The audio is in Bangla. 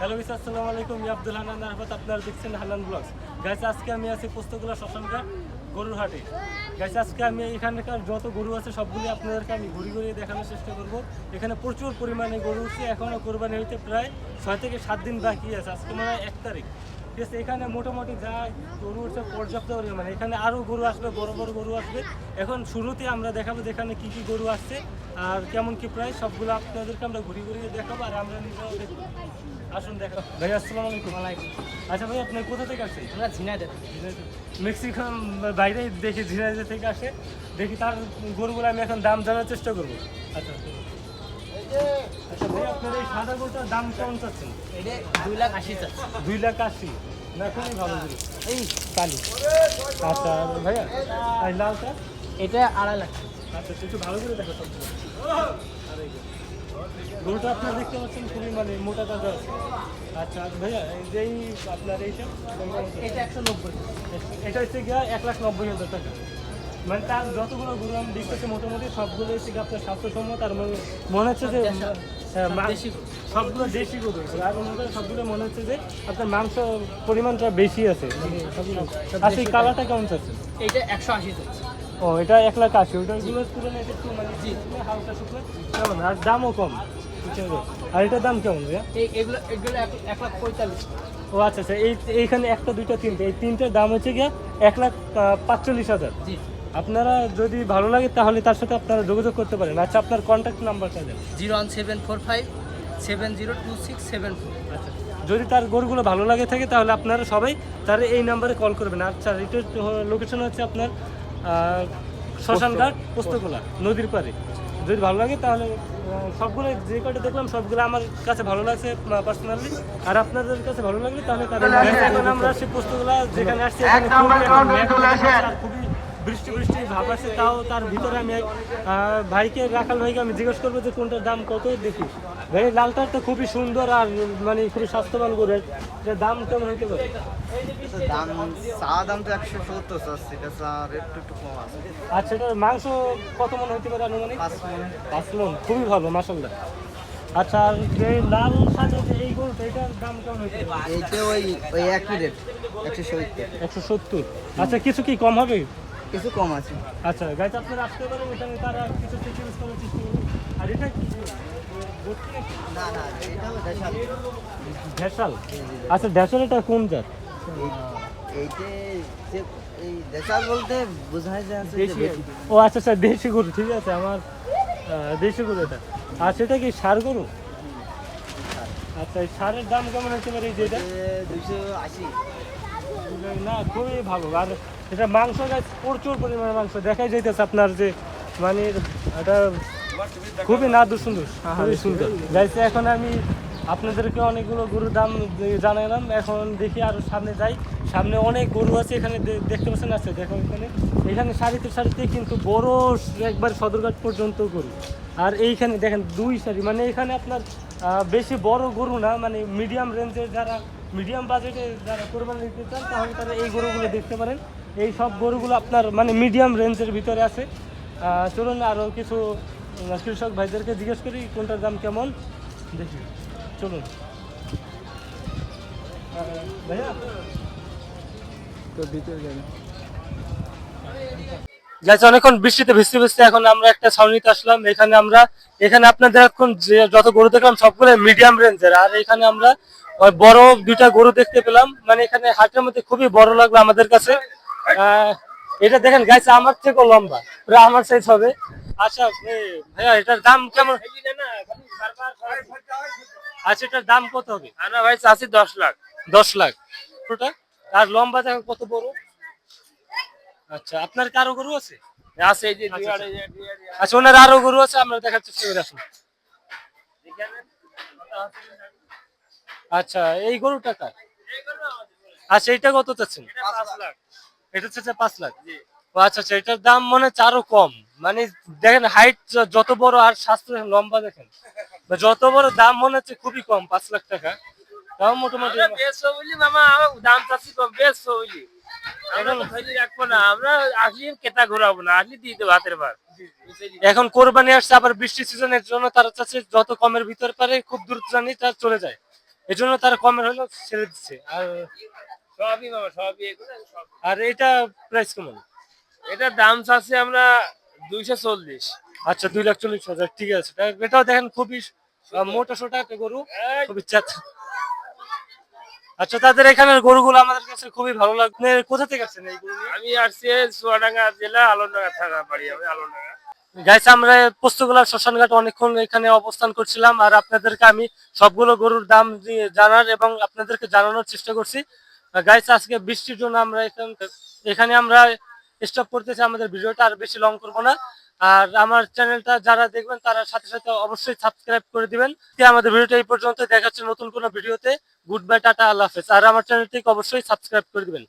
হ্যালো মিস আসসালামু আলাইকুম। আব্দুল হানান আরফাত আপনারা দেখছেন হানান ব্লগস। গাইস আজকে আমি আছি পোস্তগোলা শ্মশানঘাট গরুর হাটে। গাইস আজকে আমি এখানকার যত গরু আছে, সবগুলি আপনাদেরকে আমি ঘুরি ঘুরিয়ে দেখানোর চেষ্টা করব। এখানে প্রচুর পরিমাণে গরু উঠছে। এখনও কোরবানি হইতে প্রায় ছয় থেকে সাত দিন বাকি আছে। আজকে মানে এক তারিখ। এখানে মোটামুটি যা গরু উঠছে পর্যাপ্ত পরিমাণে। এখানে আরও গরু আসবে বড় বড় গরু আসবে। এখন শুরুতে আমরা দেখাবো যে এখানে কী কী গরু আসছে আর কেমন কি প্রায় সবগুলো আপনাদেরকে আমরা ঘুরি ঘুরিয়ে দেখাবো আর আমরা নিজেও দেখব। আসুন দেখা ভাই আসসালামু আলাইকুম। ওয়ালাইকুম আচ্ছা ভাই আপনি কোথা থেকে আসছেন? আমরা ঝিনাইদহ মেক্সিকান বাইরে দেখি ঝিনাইদহ থেকে আসে। দেখি তার গরুগুলো আমি এখন দাম জানার চেষ্টা করব। আচ্ছা আচ্ছা। সাদা গরুটার দাম কেমন চাচ্ছেন? এটা দুই লাখ আশি চাচ্ছে। দুই লাখ আশি? না খুবই ভালো গরু এই কালি। আচ্ছা ভাইয়া আর লালটা এটা আড়াই লাখ। আচ্ছা একটু ভালো করে দেখো। গরুটা আপনারা দেখতে পাচ্ছেন খুবই মানে মোটা তাজা আছে। আচ্ছা ভাইয়া এই যে আপনার এইটা এটা একশো নব্বই। এটা হচ্ছে গিয়া এক লাখ নব্বই হাজার টাকা। মানে তার যতগুলো গরু আমি দেখতেছি মোটামুটি সবগুলো গিয়ে আপনার স্বাস্থ্যসম্মত আর মনে- মনে হচ্ছে যে হ্যাঁ। সবগুলো দেশি গরু আর মনে সবগুলো মনে হচ্ছে যে আপনার মাংস পরিমাণটা বেশি আছে। মানে সবগুলো আচ্ছা কালারটা কেমন চাচ্ছে এটা একশো আশি ও এটা এক লাখ আশি ওইটা গুলো তুলনায় একটু মানে হালকা শুকনো কেমন? আর দামও কম। আর এটার দাম কেমন ভাইয়া? এই এগুলো এগুলো এক লাখ পঁয়তাল্লিশ। ও আচ্ছা আচ্ছা এই এইখানে একটা দুইটা তিনটে। এই তিনটের দাম হচ্ছে গিয়া এক লাখ পাঁচচল্লিশ হাজার। জি। আপনারা যদি ভালো লাগে তাহলে তার সাথে আপনারা যোগাযোগ করতে পারেন। আচ্ছা আপনার কন্ট্যাক্ট নাম্বারটা দেন। Zero one seven four five seven zero two six seven four. আচ্ছা যদি তার গরুগুলো ভালো লাগে থাকে তাহলে আপনারা সবাই তার এই নাম্বারে কল করবেন। আচ্ছা এটার লোকেশন হচ্ছে আপনার শ্মশানঘাট পোস্তগোলা নদীর পাড়ে। যদি ভালো লাগে তাহলে সবগুলো যে কটা দেখলাম সবগুলো আমার কাছে ভালো লাগছে পার্সোনালি আর আপনাদের কাছে ভালো লাগলে তাহলে তাদের আমরা আসছি পোস্তগোলা যেখানে আসছি এখানে খুবই বৃষ্টি বৃষ্টি ভাব আছে তাও তার ভিতরে আমি ভাইকে রাখাল ভাইকে আমি জিজ্ঞেস করব যে কোনটার দাম কত দেখি। ভাই লালটার তো খুবই সুন্দর আর মানে খুবই স্বাস্থ্যবান যে দাম কেমন হইতে পারে? তো দাম চা দাম তো একশো সত্তর চাচ্ছি এটা চা একটু কম আছে। আচ্ছা এটার মাংস কত মন হইতে পারে আনুমানিক? পাঁচ মনে। পাঁচ মন খুবই ভালো মাসাল্লাহ আচ্ছা আর যে লাল যে এই গরুটা এটার দাম কেমন হইতে পারে? এইটা ওই ওই একই রেট একশো সত্তর। একশো সত্তর। আচ্ছা কিছু কি কম হবে? কিছু কম আছে। আচ্ছা গাইজ আপনারা আসতে পারেন এখানে তারা কিছু চেষ্টা করার চেষ্টা করবেন আর এটা কি? না না এটা আচ্ছা এটা কোন জাত? এইতে এই বলতে বোঝায় যে আছে যে দেশি ও আচ্ছা আচ্ছা দেশি গরু ঠিক আছে আমার দেশি গরু এটা। আর সেটা কি সার গরু? আচ্ছা সারের দাম কেমন হতে পারে যেটা এ দুইশো আশি। না খুবই ভালো। আর এটা মাংস গাছ প্রচুর পরিমাণে মাংস। দেখাই যাইতেছে আপনার যে মানে এটা খুবই না সুন্দর খুবই সুন্দর। গাইছে এখন আমি আপনাদেরকে অনেকগুলো গরুর দাম জানালাম এখন দেখি আর সামনে যাই। সামনে অনেক গরু আছে এখানে দেখতে পাচ্ছেন আছে দেখো এখানে। এখানে সারিতে সারিতে কিন্তু বড় একবার সদরঘাট পর্যন্ত গরু। আর এইখানে দেখেন দুই সারি। মানে এখানে আপনার বেশি বড় গরু না মানে মিডিয়াম রেঞ্জের যারা মিডিয়াম বাজেটে যারা কোরবানি দিতে চান, তাহলে তারা এই গরুগুলো দেখতে পারেন। এই সব গরুগুলো আপনার মানে মিডিয়াম রেঞ্জের ভিতরে আছে। চলুন আরও কিছু কৃষক ভাইদেরকে জিজ্ঞেস করি, কোনটার দাম কেমন? দেখি, চলুন। ভাইয়া? তো ভিতরে যাবে যাচ্ছে অনেকক্ষণ বৃষ্টিতে ভিজতে ভিজতে এখন আমরা একটা ছাউনিতে আসলাম। এখানে আমরা এখানে আপনাদের এখন যে যত গরু দেখলাম সবগুলো মিডিয়াম রেঞ্জের আর এখানে আমরা বড় দুইটা গরু দেখতে পেলাম। মানে এখানে হাটের মধ্যে খুবই বড় লাগল আমাদের কাছে। এটা দেখেন গাইছে আমার থেকেও লম্বা প্রায় আমার সাইজ হবে। আচ্ছা ভাইয়া এটার দাম কেমন? আচ্ছা এটার দাম কত হবে? আমরা ভাই চাচ্ছি দশ লাখ। দশ লাখ। আর লম্বা দেখো কত বড়। আচ্ছা আপনার কারও গরু আছে? আছে এই যে আচ্ছা, হাজার। আচ্ছা। ওনার আরও গরু আছে আমরা দেখার চেষ্টা করে আসুন আচ্ছা এই গরুটা কার? আচ্ছা এইটা কত চাচ্ছেন? এটা চাচ্ছে পাঁচ লাখ? আচ্ছা আচ্ছা এটার দাম মনে হচ্ছে আরও কম। মানে দেখেন হাইট যত বড় আর স্বাস্থ্য লম্বা দেখেন যত বড় দাম মনে হচ্ছে খুবই কম পাঁচ লাখ টাকা। তাও মোটামুটি দাম চাচ্ছি কম বেশ এখন কোরবানি আসছে আবার বৃষ্টি সিজনের জন্য তারা চাচ্ছে যত কমের ভিতর পারে খুব দ্রুত জানি তার চলে যায়। এই জন্য তারা কমের হলো ছেড়ে দিচ্ছে। আর সবই সবই সব। আর এটা প্রাইস কেমন? এটার দাম চাচ্ছি আমরা দুইশো চল্লিশ। আচ্ছা দুই লাখ চল্লিশ হাজার ঠিক আছে। এটাও দেখেন খুবই মোটা সোটা গরু খুবই চাচ আচ্ছা তাদের এখানের গরুগুলো আমাদের কাছে খুবই ভালো লাগবে কোথা থেকে আসছেন এই গরু আমি আসছি চুয়াডাঙ্গা জেলা আলোরডাঙ্গা থানা বাড়ি আমি আলোরডাঙ্গা গাইস আমরা পোস্তগোলা শ্মশানঘাট অনেকক্ষণ এখানে অবস্থান করছিলাম আর আপনাদেরকে আমি সবগুলো গরুর দাম দিয়ে জানার এবং আপনাদেরকে জানানোর চেষ্টা করছি। গাইস আজকে বৃষ্টির জন্য আমরা এখান এখানে আমরা স্টপ করতেছি আমাদের ভিডিওটা আর বেশি লং করব না। আর আমার চ্যানেলটা যারা দেখবেন, তারা সাথে সাথে অবশ্যই সাবস্ক্রাইব করে দিবেন। আমাদের ভিডিওটা এই পর্যন্ত দেখা হচ্ছে নতুন কোনো ভিডিওতে। গুড বাই টাটা, আল্লাহ হাফেজ। আর আমার চ্যানেলটিকে অবশ্যই সাবস্ক্রাইব করে দিবেন।